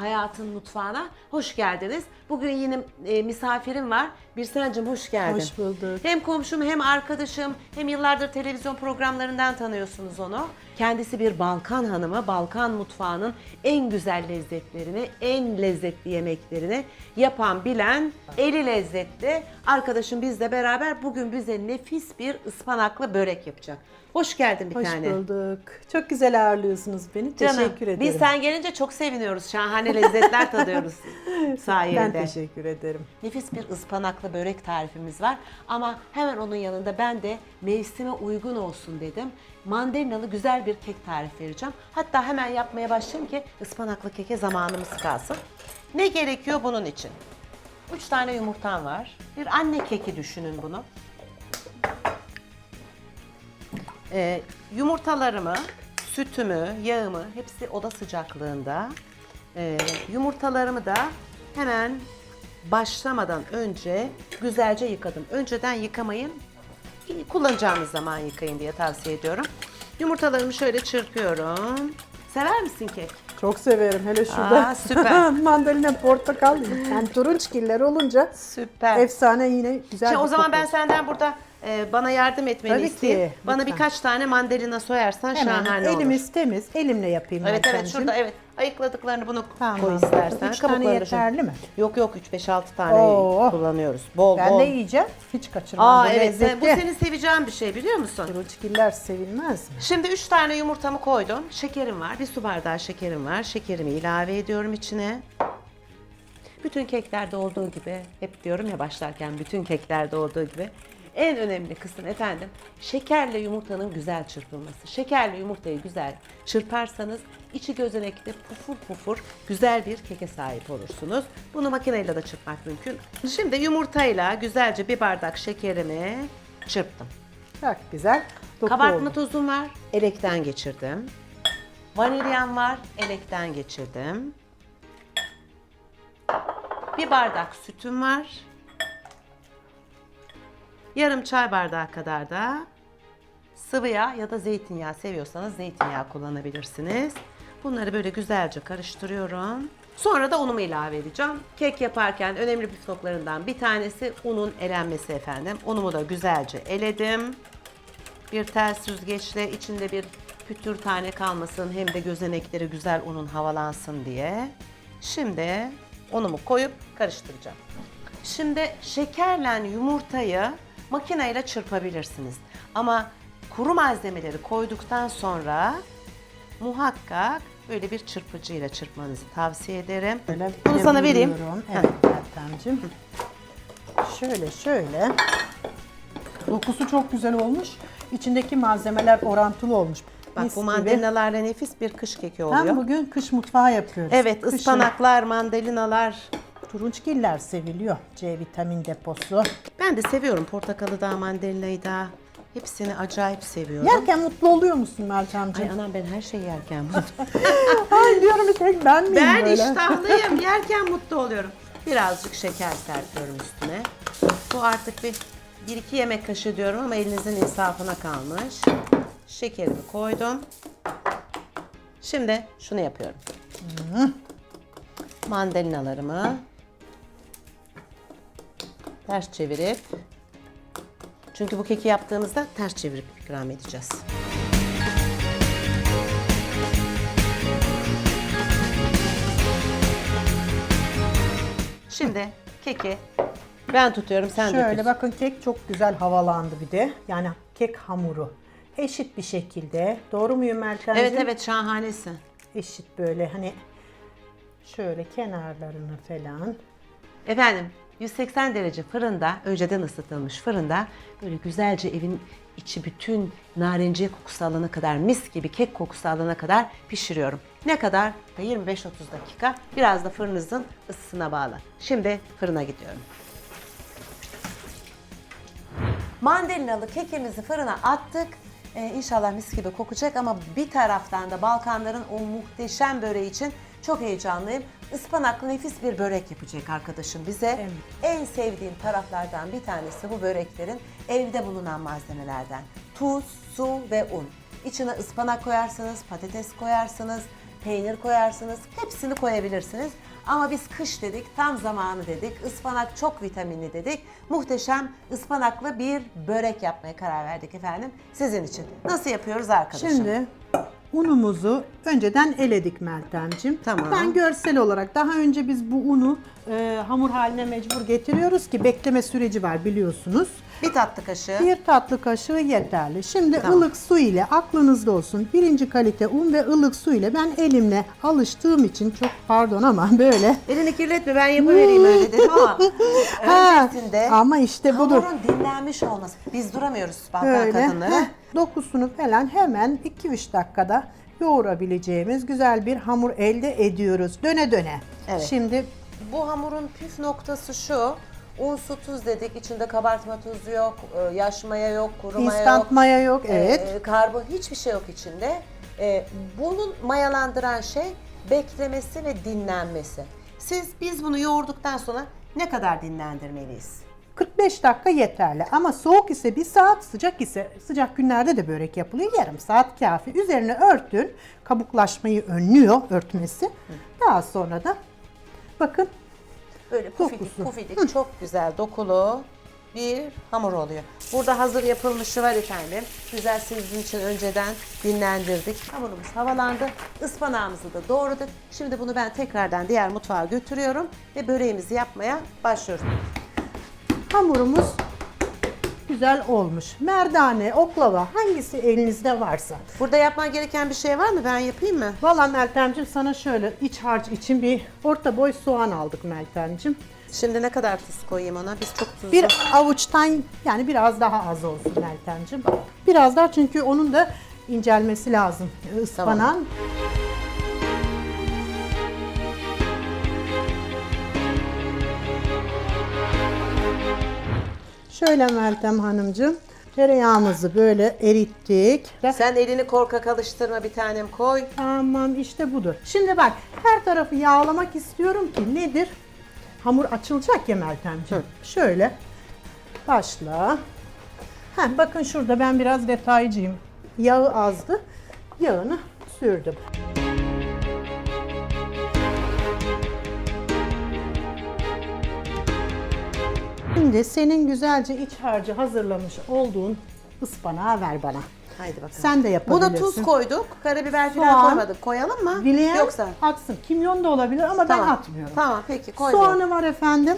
Hayatın Mutfağı'na hoş geldiniz. Bugün yine e, misafirim var. Birsen'cim hoş geldin. Hoş bulduk. Hem komşum hem arkadaşım hem yıllardır televizyon programlarından tanıyorsunuz onu. Kendisi bir Balkan hanımı. Balkan mutfağının en güzel lezzetlerini, en lezzetli yemeklerini yapan, bilen, eli lezzetli arkadaşım bizle beraber bugün bize nefis bir ıspanaklı börek yapacak. Hoş geldin bir Hoş tane. bulduk. Çok güzel ağırlıyorsunuz beni. Canım, teşekkür ederim. Biz sen gelince çok seviniyoruz. Şahane lezzetler tadıyoruz sayende. ben teşekkür ederim. Nefis bir ıspanaklı börek tarifimiz var. Ama hemen onun yanında ben de mevsime uygun olsun dedim. Mandalinalı güzel bir kek tarifi vereceğim. Hatta hemen yapmaya başlayayım ki ıspanaklı keke zamanımız kalsın. Ne gerekiyor bunun için? 3 tane yumurtam var. Bir anne keki düşünün bunu. Ee, yumurtalarımı, sütümü, yağımı hepsi oda sıcaklığında. Ee, yumurtalarımı da hemen başlamadan önce güzelce yıkadım. Önceden yıkamayın. Kullanacağınız zaman yıkayın diye tavsiye ediyorum. Yumurtalarımı şöyle çırpıyorum. Sever misin kek? Çok severim. Hele şurada Aa, süper. mandalina portakal yani turunçgiller olunca Süper. efsane yine güzel Şimdi bir o zaman koku. ben senden burada e, bana yardım etmeni Tabii ki, isteyeyim. Bana lütfen. birkaç tane mandalina soyarsan Hemen şahane olur. elimiz temiz. Elimle yapayım Evet evet şurada evet. Ayıkladıklarını bunu Tamam. koy istersen. Üç tane Kabuklarını şu- yeterli mi? Yok yok 3-5-6 tane Oo. kullanıyoruz. Bol Ben bol. de yiyeceğim. Hiç kaçırmam. Aa bu evet lezzetli. bu senin seveceğin bir şey biliyor musun? Turunçgiller sevilmez mi? Şimdi 3 tane yumurtamı koydum. Şekerim var. Bir su bardağı şekerim var. Şekerimi ilave ediyorum içine. Bütün keklerde olduğu gibi, hep diyorum ya başlarken bütün keklerde olduğu gibi en önemli kısım efendim şekerle yumurtanın güzel çırpılması. Şekerle yumurtayı güzel çırparsanız içi gözenekli pufur pufur güzel bir keke sahip olursunuz. Bunu makineyle de çırpmak mümkün. Şimdi yumurtayla güzelce bir bardak şekerimi çırptım. Çok güzel. Doku Kabartma oldu. tozum var. Elekten geçirdim. Vanilyam var. Elekten geçirdim. Bir bardak sütüm var. Yarım çay bardağı kadar da sıvı yağ ya da zeytinyağı seviyorsanız zeytinyağı kullanabilirsiniz. Bunları böyle güzelce karıştırıyorum. Sonra da unumu ilave edeceğim. Kek yaparken önemli püf noktalarından bir tanesi unun elenmesi efendim. Unumu da güzelce eledim bir tel süzgeçle içinde bir pütür tane kalmasın hem de gözenekleri güzel unun havalansın diye. Şimdi unumu koyup karıştıracağım. Şimdi şekerle yumurtayı makineyle çırpabilirsiniz. Ama kuru malzemeleri koyduktan sonra muhakkak böyle bir çırpıcıyla çırpmanızı tavsiye ederim. Şöyle Bunu sana vereyim. vuruyorum. Evet Meltemciğim. Şöyle şöyle. Dokusu çok güzel olmuş. İçindeki malzemeler orantılı olmuş. Bak Mis bu gibi. mandalinalarla nefis bir kış keki oluyor. Hem bugün kış mutfağı yapıyoruz. Evet Kışın ıspanaklar, mandalinalar, turunçgiller seviliyor. C vitamin deposu. Ben de seviyorum portakalı da mandalinayı da. Hepsini acayip seviyorum. Yerken mutlu oluyor musun Ay Meltemciğim? anam ben her şeyi yerken Ay, diyorum bir tek ben miyim Ben böyle? iştahlıyım. Yerken mutlu oluyorum. Birazcık şeker serpiyorum üstüne. Bu artık bir, bir iki yemek kaşığı diyorum ama elinizin insafına kalmış. Şekerimi koydum. Şimdi şunu yapıyorum. Mandalinalarımı ters çevirip çünkü bu keki yaptığımızda ters çevirip ikram edeceğiz. Şimdi keki ben tutuyorum sen Şöyle döküyorsun. bakın kek çok güzel havalandı bir de. Yani kek hamuru. Eşit bir şekilde. Doğru muyum Meltemciğim? Evet evet şahanesin. Eşit böyle hani şöyle kenarlarını falan. Efendim 180 derece fırında önceden ısıtılmış fırında böyle güzelce evin içi bütün narinciye kokusu alana kadar mis gibi kek kokusu alana kadar pişiriyorum. Ne kadar? 25-30 dakika. Biraz da fırınızın ısısına bağlı. Şimdi fırına gidiyorum. Mandalinalı kekimizi fırına attık. Ee, inşallah mis gibi kokacak ama bir taraftan da Balkanların o muhteşem böreği için çok heyecanlıyım. Ispanaklı nefis bir börek yapacak arkadaşım bize. Evet. En sevdiğim taraflardan bir tanesi bu böreklerin evde bulunan malzemelerden. Tuz, su ve un. İçine ıspanak koyarsınız, patates koyarsınız, peynir koyarsınız. Hepsini koyabilirsiniz. Ama biz kış dedik, tam zamanı dedik. Ispanak çok vitaminli dedik. Muhteşem ıspanaklı bir börek yapmaya karar verdik efendim. Sizin için. Nasıl yapıyoruz arkadaşım? Şimdi unumuzu önceden eledik Meltemciğim. Tamam. Ben görsel olarak daha önce biz bu unu e, hamur haline mecbur getiriyoruz ki bekleme süreci var biliyorsunuz. bir tatlı kaşığı. Bir tatlı kaşığı yeterli. Şimdi Tamam. ılık su ile aklınızda olsun birinci kalite un ve ılık su ile ben elimle alıştığım için çok pardon ama böyle Elini kirletme ben yapıvereyim öyle dedim ama Ha, öncesinde ama işte budur. hamurun dinlenmiş olması. Biz duramıyoruz Balkan Böyle kadınları. heh, dokusunu falan hemen 2-3 dakikada yoğurabileceğimiz güzel bir hamur elde ediyoruz. Döne döne. Evet. Şimdi Bu hamurun püf noktası şu. Un, su, tuz dedik. İçinde kabartma tuzu yok, e, yaş maya yok, kuru maya instant yok. maya yok. Evet. E, karbon hiçbir şey yok içinde. E, bunun mayalandıran şey beklemesi ve dinlenmesi. Siz biz bunu yoğurduktan sonra ne kadar dinlendirmeliyiz? 45 dakika yeterli ama soğuk ise bir saat, sıcak ise sıcak günlerde de börek yapılıyor. Yarım saat kafi. Üzerine örtün. Kabuklaşmayı önlüyor örtmesi. Daha sonra da bakın Böyle pufidik Dokusu. pufidik çok güzel dokulu bir hamur oluyor. Burada hazır yapılmışı var efendim. Güzel sizin için önceden dinlendirdik. Hamurumuz havalandı. Ispanağımızı da doğradık. Şimdi bunu ben tekrardan diğer mutfağa götürüyorum ve böreğimizi yapmaya başlıyoruz. hamurumuz güzel olmuş. Merdane, oklava hangisi elinizde varsa. Burada yapman gereken bir şey var mı? Ben yapayım mı? Valla Meltemciğim sana şöyle iç harç için bir orta boy soğan aldık Meltemciğim. Şimdi ne kadar tuz koyayım ona? Biz çok tuzlu. Bir avuçtan yani biraz daha az olsun Meltemciğim. Biraz daha çünkü onun da incelmesi lazım ıspanağın. Şöyle Meltem Hanımcığım tereyağımızı böyle erittik. Sen elini korkak alıştırma bir tanem koy. Tamam işte budur. Şimdi bak her tarafı yağlamak istiyorum ki nedir? Hamur açılacak ya Meltemciğim. Şöyle başla. Heh, bakın şurada ben biraz detaycıyım. Yağı azdı. Yağını sürdüm. Şimdi senin güzelce iç harcı hazırlamış olduğun ıspanağı ver bana. Haydi bakalım. Sen de yapabilirsin. Buna tuz koyduk. Karabiber falan Soğan. koymadık. Koyalım mı? Dileyen Yoksa. atsın. Kimyon da olabilir ama ben atmıyorum. Tamam peki koy. Soğanı var efendim.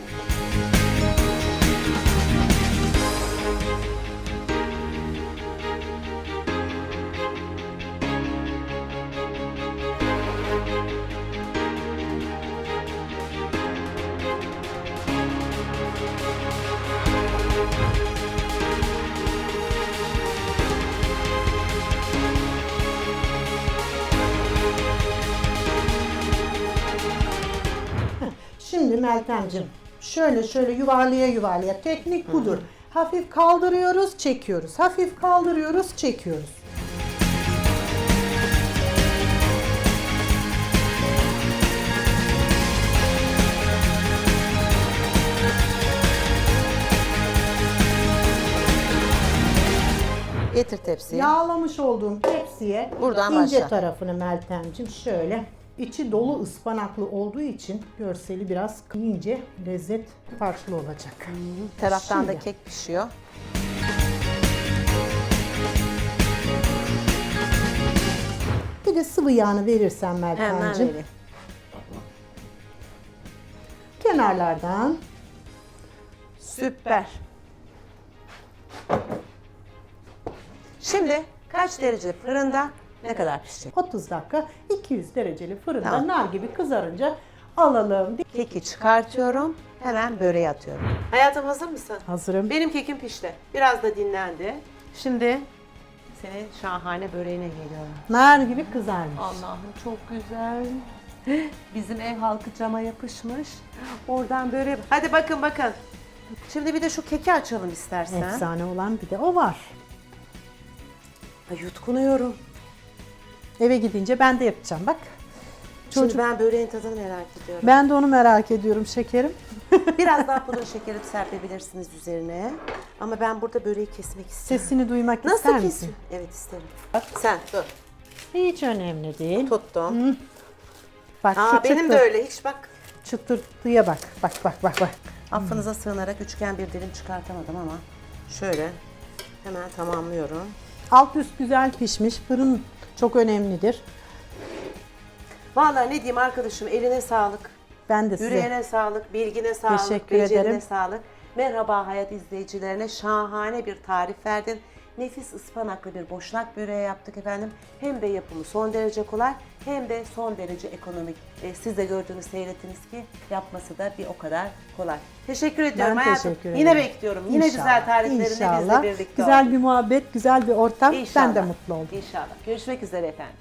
Şimdi Meltemciğim şöyle şöyle yuvarlaya yuvarlaya teknik budur. Hafif kaldırıyoruz, çekiyoruz. Hafif kaldırıyoruz, çekiyoruz. Getir tepsiyi. Yağlamış olduğum tepsiye Buradan ince başla. tarafını Meltemciğim şöyle içi dolu ıspanaklı olduğu için görseli biraz ince lezzet farklı olacak. Bir taraftan da Şimdi. kek pişiyor. Bir de sıvı yağını verirsen Hemen Meltemciğim. vereyim. Kenarlardan Süper. Şimdi kaç derece fırında ne kadar pişecek? 30 dakika 200 dereceli fırında Tamam. nar gibi kızarınca alalım. Keki çıkartıyorum. Hemen böreği atıyorum. Hayatım hazır mısın? Hazırım. Benim kekim pişti. Biraz da dinlendi. Şimdi senin şahane böreğine geliyorum. Nar gibi kızarmış. Allah'ım çok güzel. Bizim ev halkı cama yapışmış. Oradan böyle... Hadi bakın bakın. Şimdi bir de şu keki açalım istersen. Efsane olan bir de o var. Ay, yutkunuyorum. Eve gidince ben de yapacağım bak. Şimdi Çocuk- ben böreğin tadını merak ediyorum. Ben de onu merak ediyorum şekerim. Biraz daha pudra şekeri serpebilirsiniz üzerine. Ama ben burada böreği kesmek istiyorum. Sesini duymak ister Nasıl misin? kesin? Evet isterim. Sen dur. Hiç önemli değil. Tuttum. Bak Aa, şu benim de öyle hiç bak. çıtırtıya bak. Bak bak bak bak. Affınıza sığınarak üçgen bir dilim çıkartamadım ama şöyle hemen tamamlıyorum. Alt üst güzel pişmiş. Fırın çok önemlidir. Vallahi ne diyeyim arkadaşım eline sağlık. Ben de size Yüreğine sağlık, bilgine sağlık, Teşekkür becerine ederim. sağlık. Merhaba hayat izleyicilerine şahane bir tarif verdin. Nefis ıspanaklı bir boşnak böreği yaptık efendim. Hem de yapımı son derece kolay hem de son derece ekonomik. E, siz de gördüğünüz seyrettiniz ki yapması da bir o kadar kolay. Teşekkür ediyorum Ben hayatım. teşekkür ederim. Yine bekliyorum. Yine İnşallah, güzel tariflerinle inşallah. bizle birlikte Güzel bir muhabbet, güzel bir ortam. İnşallah. Ben de mutlu oldum. İnşallah. Görüşmek üzere efendim.